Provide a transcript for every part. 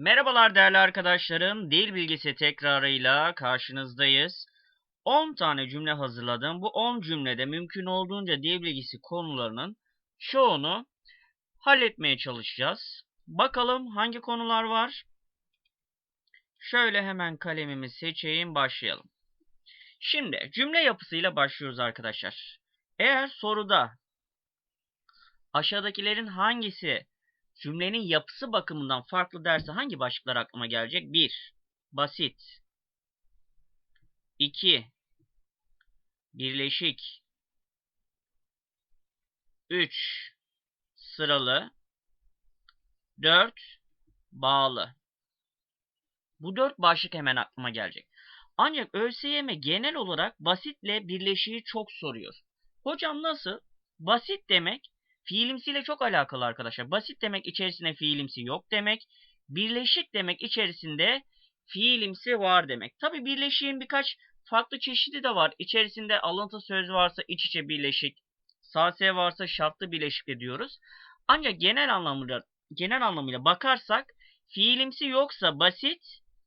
Merhabalar değerli arkadaşlarım. Dil bilgisi tekrarıyla karşınızdayız. 10 tane cümle hazırladım. Bu 10 cümlede mümkün olduğunca dil bilgisi konularının çoğunu halletmeye çalışacağız. Bakalım hangi konular var? Şöyle hemen kalemimi seçeyim, başlayalım. Şimdi cümle yapısıyla başlıyoruz arkadaşlar. Eğer soruda aşağıdakilerin hangisi cümlenin yapısı bakımından farklı derse hangi başlıklar aklıma gelecek? 1. Basit 2. Birleşik 3. Sıralı 4. Bağlı Bu dört başlık hemen aklıma gelecek. Ancak ÖSYM genel olarak basitle birleşiği çok soruyor. Hocam nasıl? Basit demek fiilimsiyle çok alakalı arkadaşlar. Basit demek içerisinde fiilimsi yok demek. Birleşik demek içerisinde fiilimsi var demek. Tabi birleşiğin birkaç farklı çeşidi de var. İçerisinde alıntı söz varsa iç içe birleşik, sase varsa şartlı birleşik diyoruz. Ancak genel anlamıyla genel anlamıyla bakarsak fiilimsi yoksa basit,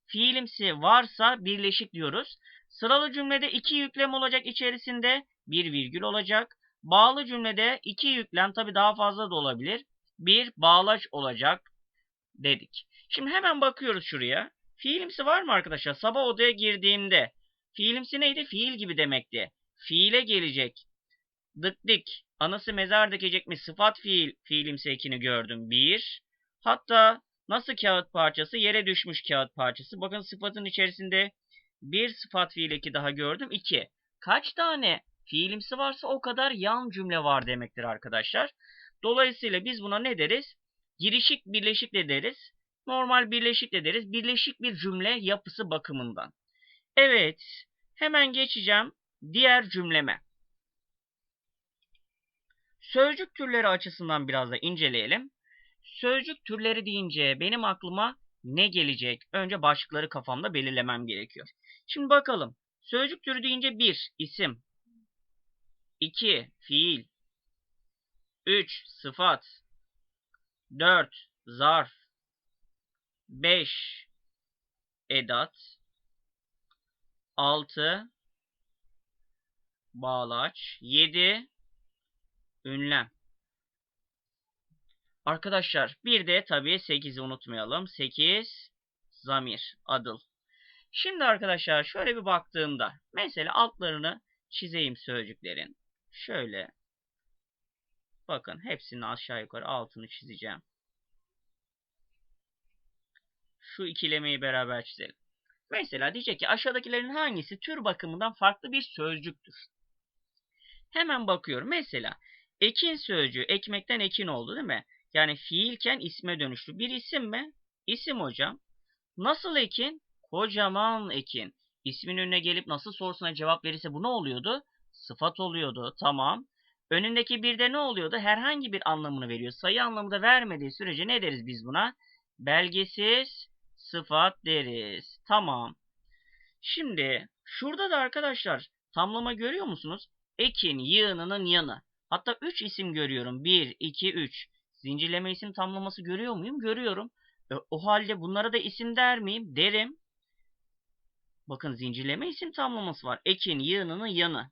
fiilimsi varsa birleşik diyoruz. Sıralı cümlede iki yüklem olacak içerisinde bir virgül olacak. Bağlı cümlede iki yüklem tabi daha fazla da olabilir. Bir bağlaç olacak dedik. Şimdi hemen bakıyoruz şuraya. Fiilimsi var mı arkadaşlar? Sabah odaya girdiğimde fiilimsi neydi? Fiil gibi demekti. Fiile gelecek. Dık dik. Anası mezar dikecek mi? Sıfat fiil fiilimsi ekini gördüm. Bir. Hatta nasıl kağıt parçası? Yere düşmüş kağıt parçası. Bakın sıfatın içerisinde bir sıfat fiil eki daha gördüm. İki. Kaç tane fiilimsi varsa o kadar yan cümle var demektir arkadaşlar. Dolayısıyla biz buna ne deriz? Girişik birleşik de deriz. Normal birleşik de deriz. Birleşik bir cümle yapısı bakımından. Evet. Hemen geçeceğim diğer cümleme. Sözcük türleri açısından biraz da inceleyelim. Sözcük türleri deyince benim aklıma ne gelecek? Önce başlıkları kafamda belirlemem gerekiyor. Şimdi bakalım. Sözcük türü deyince bir isim, 2 fiil 3 sıfat 4 zarf 5 edat 6 bağlaç 7 ünlem Arkadaşlar bir de tabii 8'i unutmayalım. 8 zamir adıl. Şimdi arkadaşlar şöyle bir baktığımda mesela altlarını çizeyim sözcüklerin. Şöyle bakın hepsini aşağı yukarı altını çizeceğim. Şu ikilemeyi beraber çizelim. Mesela diyecek ki aşağıdakilerin hangisi tür bakımından farklı bir sözcüktür? Hemen bakıyorum. Mesela ekin sözcüğü ekmekten ekin oldu değil mi? Yani fiilken isme dönüştü. Bir isim mi? İsim hocam. Nasıl ekin? Kocaman ekin. İsmin önüne gelip nasıl sorusuna cevap verirse bu ne oluyordu? Sıfat oluyordu. Tamam. Önündeki bir de ne oluyordu? Herhangi bir anlamını veriyor. Sayı anlamı vermediği sürece ne deriz biz buna? Belgesiz sıfat deriz. Tamam. Şimdi şurada da arkadaşlar tamlama görüyor musunuz? Ekin yığınının yanı. Hatta 3 isim görüyorum. 1, 2, 3. Zincirleme isim tamlaması görüyor muyum? Görüyorum. E, o halde bunlara da isim der miyim? Derim. Bakın zincirleme isim tamlaması var. Ekin yığınının yanı.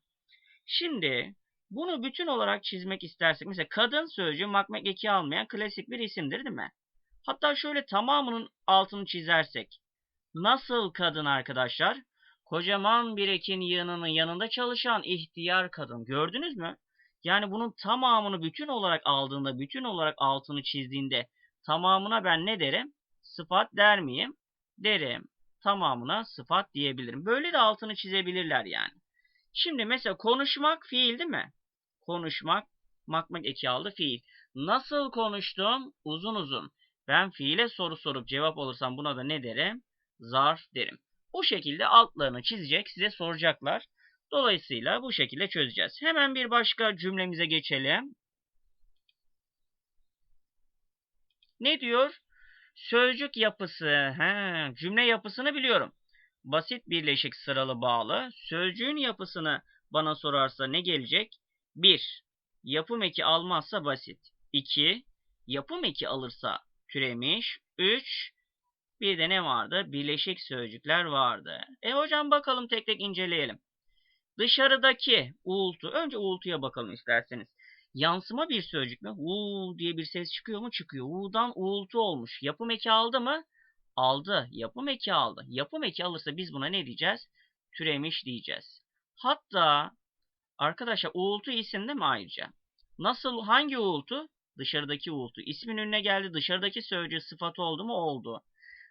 Şimdi bunu bütün olarak çizmek istersek mesela kadın sözcüğü makmek eki almayan klasik bir isimdir değil mi? Hatta şöyle tamamının altını çizersek. Nasıl kadın arkadaşlar? Kocaman bir ekin yığınının yanında çalışan ihtiyar kadın. Gördünüz mü? Yani bunun tamamını bütün olarak aldığında, bütün olarak altını çizdiğinde tamamına ben ne derim? Sıfat der miyim? Derim. Tamamına sıfat diyebilirim. Böyle de altını çizebilirler yani. Şimdi mesela konuşmak fiil değil mi? Konuşmak, makmak eki aldı fiil. Nasıl konuştum? Uzun uzun. Ben fiile soru sorup cevap alırsam buna da ne derim? Zarf derim. Bu şekilde altlarını çizecek, size soracaklar. Dolayısıyla bu şekilde çözeceğiz. Hemen bir başka cümlemize geçelim. Ne diyor? Sözcük yapısı. He, cümle yapısını biliyorum basit birleşik sıralı bağlı. Sözcüğün yapısını bana sorarsa ne gelecek? 1. Yapım eki almazsa basit. 2. Yapım eki alırsa türemiş. 3. Bir de ne vardı? Birleşik sözcükler vardı. E hocam bakalım tek tek inceleyelim. Dışarıdaki uğultu. Önce uğultuya bakalım isterseniz. Yansıma bir sözcük mü? Uuu diye bir ses çıkıyor mu? Çıkıyor. U'dan uğultu olmuş. Yapım eki aldı mı? Aldı. Yapım eki aldı. Yapım eki alırsa biz buna ne diyeceğiz? Türemiş diyeceğiz. Hatta arkadaşlar uğultu isim değil mi ayrıca? Nasıl? Hangi uğultu? Dışarıdaki uğultu. İsmin önüne geldi. Dışarıdaki sözcüğü sıfatı oldu mu? Oldu.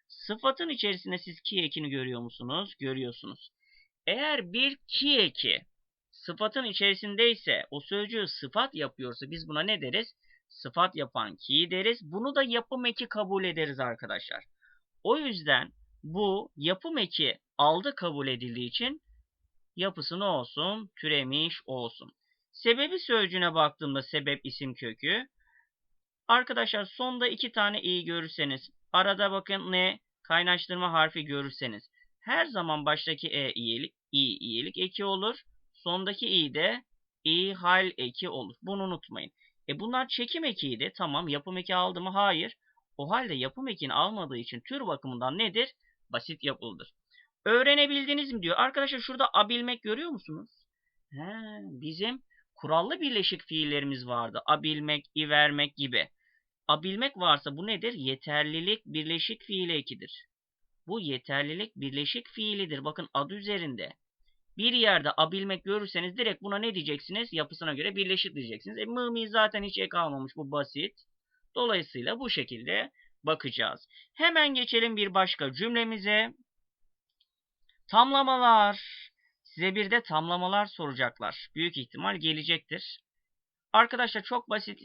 Sıfatın içerisinde siz ki ekini görüyor musunuz? Görüyorsunuz. Eğer bir ki eki sıfatın içerisindeyse o sözcüğü sıfat yapıyorsa biz buna ne deriz? Sıfat yapan ki deriz. Bunu da yapım eki kabul ederiz arkadaşlar. O yüzden bu yapım eki aldı kabul edildiği için yapısı ne olsun? Türemiş olsun. Sebebi sözcüğüne baktığımda sebep isim kökü. Arkadaşlar sonda iki tane i görürseniz arada bakın ne kaynaştırma harfi görürseniz her zaman baştaki e iyilik, i iyilik eki olur. Sondaki i de i hal eki olur. Bunu unutmayın. E bunlar çekim ekiydi. Tamam yapım eki aldı mı? Hayır. O halde yapım ekini almadığı için tür bakımından nedir? Basit yapıldır. Öğrenebildiniz mi diyor. Arkadaşlar şurada abilmek görüyor musunuz? He, bizim kurallı birleşik fiillerimiz vardı. Abilmek, i vermek gibi. Abilmek varsa bu nedir? Yeterlilik birleşik fiil ekidir. Bu yeterlilik birleşik fiilidir. Bakın adı üzerinde. Bir yerde abilmek görürseniz direkt buna ne diyeceksiniz? Yapısına göre birleşik diyeceksiniz. E mımi zaten hiç ek almamış. Bu basit. Dolayısıyla bu şekilde bakacağız. Hemen geçelim bir başka cümlemize. Tamlamalar. Size bir de tamlamalar soracaklar. Büyük ihtimal gelecektir. Arkadaşlar çok basit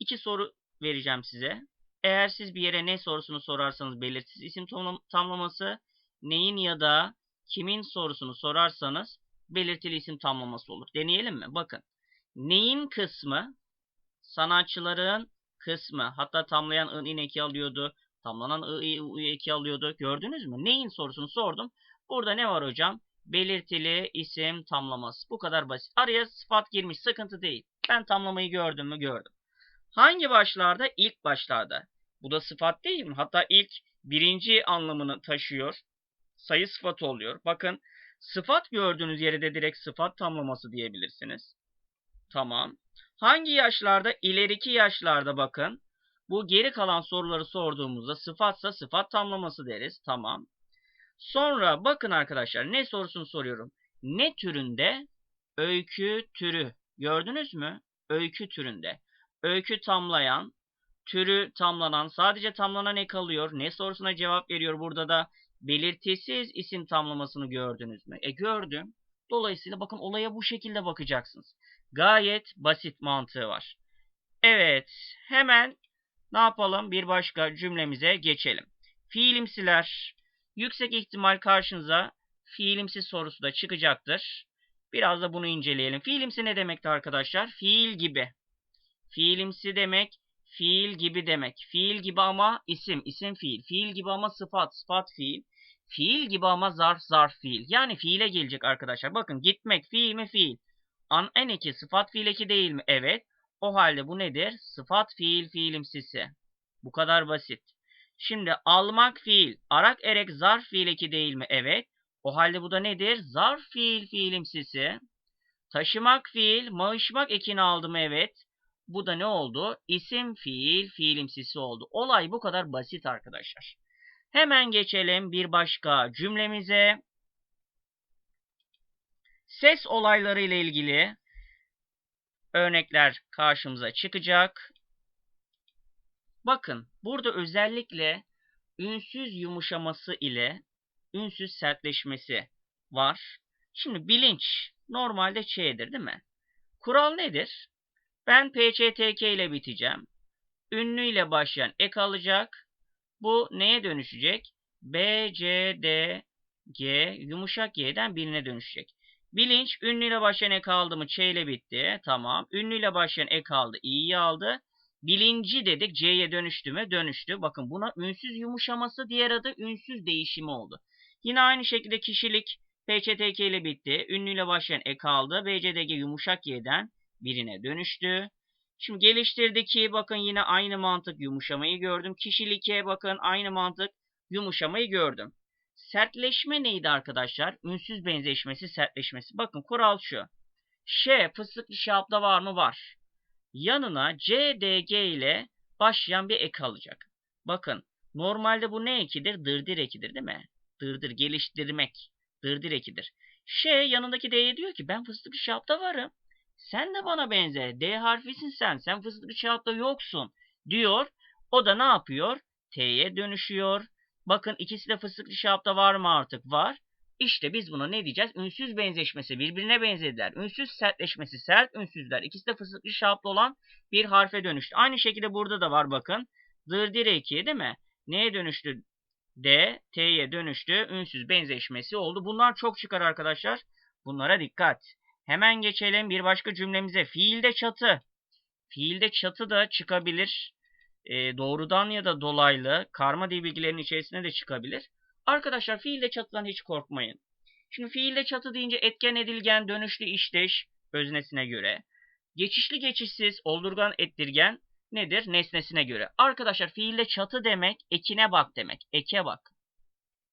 iki soru vereceğim size. Eğer siz bir yere ne sorusunu sorarsanız belirsiz isim tamlaması, neyin ya da kimin sorusunu sorarsanız belirtili isim tamlaması olur. Deneyelim mi? Bakın. Neyin kısmı? Sanatçıların kısmı. Hatta tamlayan ın in eki alıyordu. Tamlanan ı i u eki alıyordu. Gördünüz mü? Neyin sorusunu sordum. Burada ne var hocam? Belirtili isim tamlaması. Bu kadar basit. Araya sıfat girmiş. Sıkıntı değil. Ben tamlamayı gördüm mü? Gördüm. Hangi başlarda? İlk başlarda. Bu da sıfat değil mi? Hatta ilk birinci anlamını taşıyor. Sayı sıfatı oluyor. Bakın sıfat gördüğünüz yere de direkt sıfat tamlaması diyebilirsiniz. Tamam. Hangi yaşlarda? İleriki yaşlarda bakın. Bu geri kalan soruları sorduğumuzda sıfatsa sıfat tamlaması deriz. Tamam. Sonra bakın arkadaşlar ne sorusunu soruyorum. Ne türünde? Öykü türü. Gördünüz mü? Öykü türünde. Öykü tamlayan, türü tamlanan, sadece tamlanan ne kalıyor? Ne sorusuna cevap veriyor burada da? Belirtisiz isim tamlamasını gördünüz mü? E gördüm. Dolayısıyla bakın olaya bu şekilde bakacaksınız. Gayet basit mantığı var. Evet, hemen ne yapalım? Bir başka cümlemize geçelim. Fiilimsiler. Yüksek ihtimal karşınıza fiilimsi sorusu da çıkacaktır. Biraz da bunu inceleyelim. Fiilimsi ne demekti arkadaşlar? Fiil gibi. Fiilimsi demek fiil gibi demek. Fiil gibi ama isim, isim fiil. Fiil gibi ama sıfat, sıfat fiil. Fiil gibi ama zarf, zarf fiil. Yani fiile gelecek arkadaşlar. Bakın gitmek fiil mi fiil? An en eki sıfat fiil eki değil mi? Evet. O halde bu nedir? Sıfat fiil fiilimsisi. Bu kadar basit. Şimdi almak fiil, arak erek zarf fiil eki değil mi? Evet. O halde bu da nedir? Zarf fiil fiilimsisi. Taşımak fiil, mağışmak ekini aldı mı? Evet. Bu da ne oldu? İsim fiil fiilimsisi oldu. Olay bu kadar basit arkadaşlar. Hemen geçelim bir başka cümlemize. Ses olayları ile ilgili örnekler karşımıza çıkacak. Bakın burada özellikle ünsüz yumuşaması ile ünsüz sertleşmesi var. Şimdi bilinç normalde ç'dir değil mi? Kural nedir? Ben PCTK ile biteceğim. Ünlü ile başlayan ek alacak. Bu neye dönüşecek? B, C, D, G, yumuşak Y'den birine dönüşecek. Bilinç ünlü ile başlayan ek aldı mı Ç ile bitti. Tamam. Ünlü ile başlayan ek aldı. İ'yi aldı. Bilinci dedik. C'ye dönüştü mü? Dönüştü. Bakın buna ünsüz yumuşaması diğer adı ünsüz değişimi oldu. Yine aynı şekilde kişilik PCTK ile bitti. Ünlü ile başlayan ek aldı. BCDG yumuşak Y'den birine dönüştü. Şimdi geliştirdi bakın yine aynı mantık yumuşamayı gördüm. Kişilik bakın aynı mantık yumuşamayı gördüm. Sertleşme neydi arkadaşlar? Ünsüz benzeşmesi, sertleşmesi. Bakın kural şu. Ş fıstıklı şapta var mı? Var. Yanına C, D, G ile başlayan bir ek alacak. Bakın normalde bu ne ekidir? Dırdır ekidir değil mi? Dırdır, geliştirmek. Dırdır ekidir. Ş yanındaki D'ye diyor ki ben fıstıklı şapta varım. Sen de bana benze. D harfisin sen. Sen fıstıklı şapta yoksun. Diyor. O da ne yapıyor? T'ye dönüşüyor. Bakın ikisi de fıstıklı şapta var mı artık? Var. İşte biz buna ne diyeceğiz? Ünsüz benzeşmesi birbirine benzediler. Ünsüz sertleşmesi sert ünsüzler. İkisi de fıstıklı şaplı olan bir harfe dönüştü. Aynı şekilde burada da var bakın. Dır 2 değil mi? Neye dönüştü? D, T'ye dönüştü. Ünsüz benzeşmesi oldu. Bunlar çok çıkar arkadaşlar. Bunlara dikkat. Hemen geçelim bir başka cümlemize. Fiilde çatı. Fiilde çatı da çıkabilir. E, doğrudan ya da dolaylı karma dil bilgilerinin içerisine de çıkabilir. Arkadaşlar fiilde çatıdan hiç korkmayın. Şimdi fiilde çatı deyince etken edilgen, dönüşlü işteş öznesine göre. Geçişli geçişsiz, oldurgan ettirgen nedir? Nesnesine göre. Arkadaşlar fiilde çatı demek ekine bak demek. Eke bak.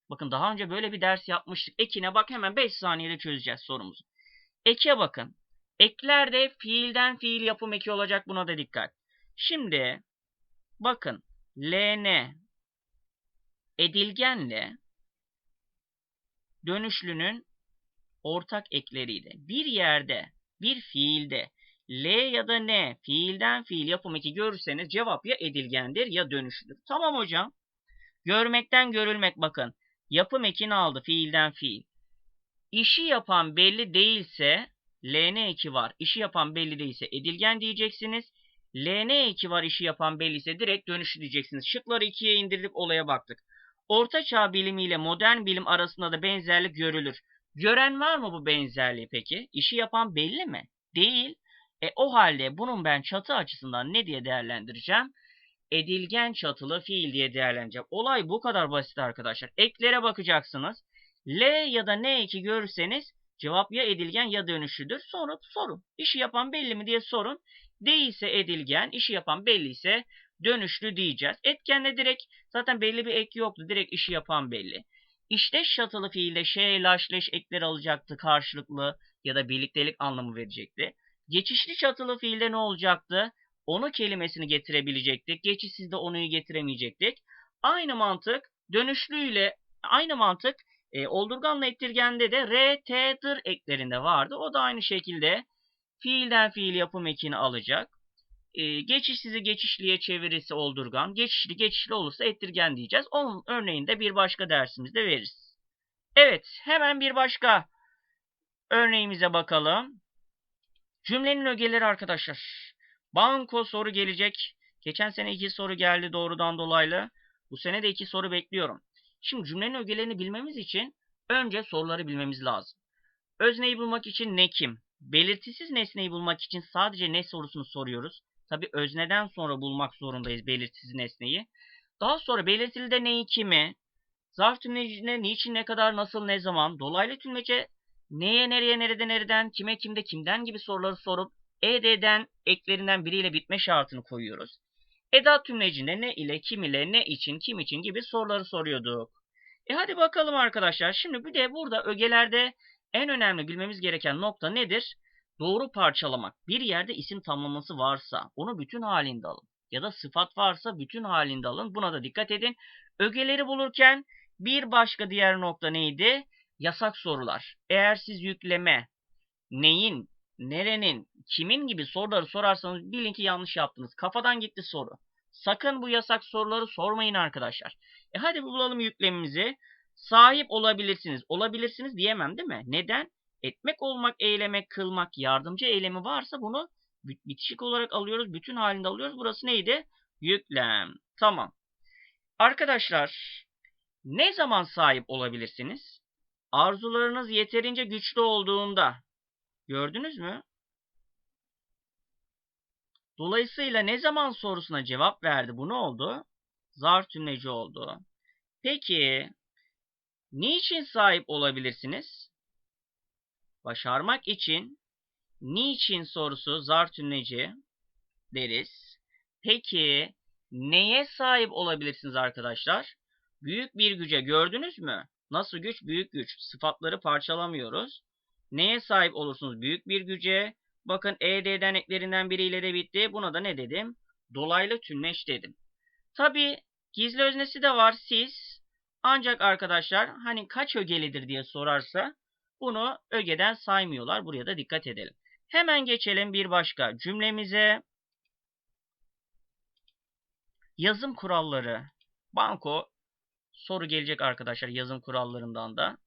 Bakın daha önce böyle bir ders yapmıştık. Ekine bak hemen 5 saniyede çözeceğiz sorumuzu. Eke bakın. Eklerde fiilden fiil yapım eki olacak buna da dikkat. Şimdi bakın LN edilgenle dönüşlünün ortak ekleriydi. Bir yerde, bir fiilde L ya da N fiilden fiil yapım eki görürseniz cevap ya edilgendir ya dönüşlüdür. Tamam hocam. Görmekten görülmek bakın. Yapım ekini aldı fiilden fiil. İşi yapan belli değilse LN eki var. İşi yapan belli değilse edilgen diyeceksiniz. LN eki var işi yapan belli ise direkt dönüşlü diyeceksiniz. Şıkları ikiye indirdik olaya baktık. Orta çağ bilimi ile modern bilim arasında da benzerlik görülür. Gören var mı bu benzerliği peki? İşi yapan belli mi? Değil. E o halde bunun ben çatı açısından ne diye değerlendireceğim? Edilgen çatılı fiil diye değerlendireceğim. Olay bu kadar basit arkadaşlar. Eklere bakacaksınız. L ya da N eki görürseniz cevap ya edilgen ya dönüşlüdür. Sonra sorun. İşi yapan belli mi diye sorun. Değilse edilgen, işi yapan belli ise dönüşlü diyeceğiz. Etkenle direkt zaten belli bir ek yoktu. Direkt işi yapan belli. İşte şatılı fiilde şey, laş, leş ekleri alacaktı karşılıklı ya da birliktelik anlamı verecekti. Geçişli çatılı fiilde ne olacaktı? Onu kelimesini getirebilecektik. Geçişsizde onuyu getiremeyecektik. Aynı mantık dönüşlüyle aynı mantık e, oldurganla ettirgende de r, t, dır eklerinde vardı. O da aynı şekilde fiilden fiil yapım ekini alacak. E, geçişsizi geçişliye çevirisi oldurgan. Geçişli geçişli olursa ettirgen diyeceğiz. Onun örneğini de bir başka dersimizde veririz. Evet hemen bir başka örneğimize bakalım. Cümlenin ögeleri arkadaşlar. Banko soru gelecek. Geçen sene iki soru geldi doğrudan dolaylı. Bu sene de iki soru bekliyorum. Şimdi cümlenin ögelerini bilmemiz için önce soruları bilmemiz lazım. Özneyi bulmak için ne kim? Belirtisiz nesneyi bulmak için sadece ne sorusunu soruyoruz. Tabi özneden sonra bulmak zorundayız belirtisiz nesneyi. Daha sonra belirtili de neyi kimi? Zarf tümlecine niçin ne kadar nasıl ne zaman? Dolaylı tümlece neye nereye nerede nereden kime kimde kimden gibi soruları sorup ED'den eklerinden biriyle bitme şartını koyuyoruz. Edat tümlecinde ne ile, kim ile, ne için, kim için gibi soruları soruyorduk. E hadi bakalım arkadaşlar. Şimdi bir de burada ögelerde en önemli bilmemiz gereken nokta nedir? Doğru parçalamak. Bir yerde isim tamlaması varsa onu bütün halinde alın. Ya da sıfat varsa bütün halinde alın. Buna da dikkat edin. Ögeleri bulurken bir başka diğer nokta neydi? Yasak sorular. Eğer siz yükleme, neyin, nerenin, kimin gibi soruları sorarsanız bilin ki yanlış yaptınız. Kafadan gitti soru. Sakın bu yasak soruları sormayın arkadaşlar. E hadi bulalım yüklemimizi. Sahip olabilirsiniz. Olabilirsiniz diyemem değil mi? Neden? Etmek, olmak, eylemek, kılmak, yardımcı eylemi varsa bunu bitişik olarak alıyoruz. Bütün halinde alıyoruz. Burası neydi? Yüklem. Tamam. Arkadaşlar ne zaman sahip olabilirsiniz? Arzularınız yeterince güçlü olduğunda. Gördünüz mü? Dolayısıyla ne zaman sorusuna cevap verdi? Bu ne oldu? Zarf tümleci oldu. Peki niçin sahip olabilirsiniz? Başarmak için niçin sorusu zarf tümleci deriz. Peki neye sahip olabilirsiniz arkadaşlar? Büyük bir güce gördünüz mü? Nasıl güç? Büyük güç. Sıfatları parçalamıyoruz. Neye sahip olursunuz? Büyük bir güce. Bakın ED'den eklerinden biriyle de bitti. Buna da ne dedim? Dolaylı tümleç dedim. Tabi gizli öznesi de var siz. Ancak arkadaşlar hani kaç ögelidir diye sorarsa bunu ögeden saymıyorlar. Buraya da dikkat edelim. Hemen geçelim bir başka cümlemize. Yazım kuralları. Banko soru gelecek arkadaşlar yazım kurallarından da.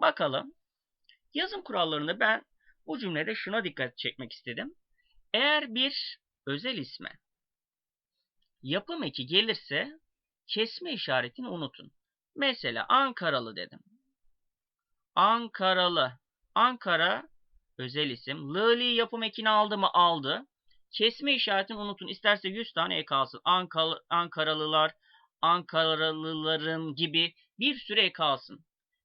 Bakalım. Yazım kurallarını ben bu cümlede şuna dikkat çekmek istedim. Eğer bir özel isme yapım eki gelirse kesme işaretini unutun. Mesela Ankaralı dedim. Ankaralı. Ankara özel isim. Lili yapım ekini aldı mı? Aldı. Kesme işaretini unutun. İsterse 100 tane ek alsın. Ankaralılar, Ankaralıların gibi bir sürü ek alsın.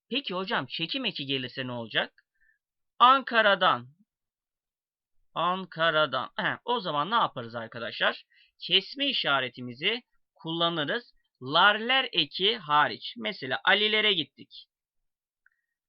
Peki hocam çekim eki gelirse ne olacak? Ankara'dan. Ankara'dan. He, o zaman ne yaparız arkadaşlar? Kesme işaretimizi kullanırız. Larler eki hariç. Mesela Ali'lere gittik.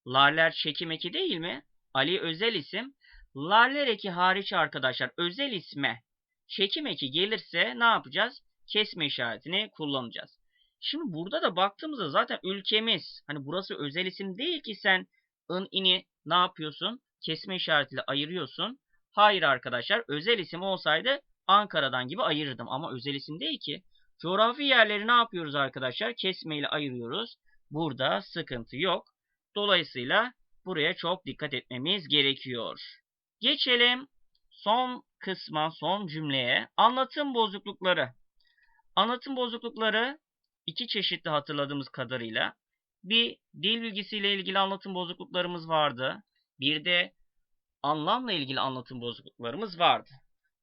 Larler çekim eki değil mi? Ali özel isim. Larler eki hariç arkadaşlar özel isme çekim eki gelirse ne yapacağız? Kesme işaretini kullanacağız. Şimdi burada da baktığımızda zaten ülkemiz hani burası özel isim değil ki sen ın ini ne yapıyorsun? Kesme işaretiyle ayırıyorsun. Hayır arkadaşlar özel isim olsaydı Ankara'dan gibi ayırırdım ama özel isim değil ki. Coğrafi yerleri ne yapıyoruz arkadaşlar? Kesme ile ayırıyoruz. Burada sıkıntı yok. Dolayısıyla buraya çok dikkat etmemiz gerekiyor. Geçelim son kısma, son cümleye. Anlatım bozuklukları. Anlatım bozuklukları iki çeşitli hatırladığımız kadarıyla. Bir dil bilgisiyle ilgili anlatım bozukluklarımız vardı. Bir de anlamla ilgili anlatım bozukluklarımız vardı.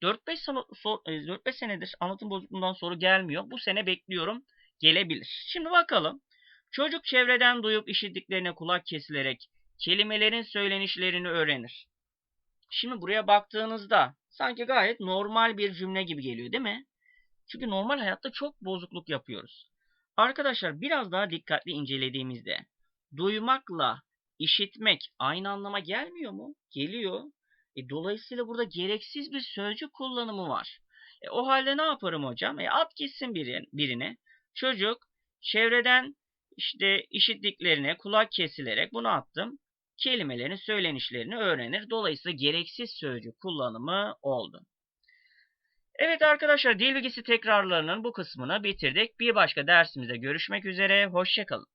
4-5 e, senedir anlatım bozukluğundan soru gelmiyor. Bu sene bekliyorum gelebilir. Şimdi bakalım. Çocuk çevreden duyup işittiklerine kulak kesilerek kelimelerin söylenişlerini öğrenir. Şimdi buraya baktığınızda sanki gayet normal bir cümle gibi geliyor değil mi? Çünkü normal hayatta çok bozukluk yapıyoruz. Arkadaşlar biraz daha dikkatli incelediğimizde duymakla işitmek aynı anlama gelmiyor mu? Geliyor. E, dolayısıyla burada gereksiz bir sözcük kullanımı var. E, o halde ne yaparım hocam? E, at gitsin birine, birine. Çocuk çevreden işte işittiklerine kulak kesilerek bunu attım. Kelimelerin söylenişlerini öğrenir. Dolayısıyla gereksiz sözcük kullanımı oldu. Evet arkadaşlar dil bilgisi tekrarlarının bu kısmını bitirdik. Bir başka dersimizde görüşmek üzere. Hoşçakalın.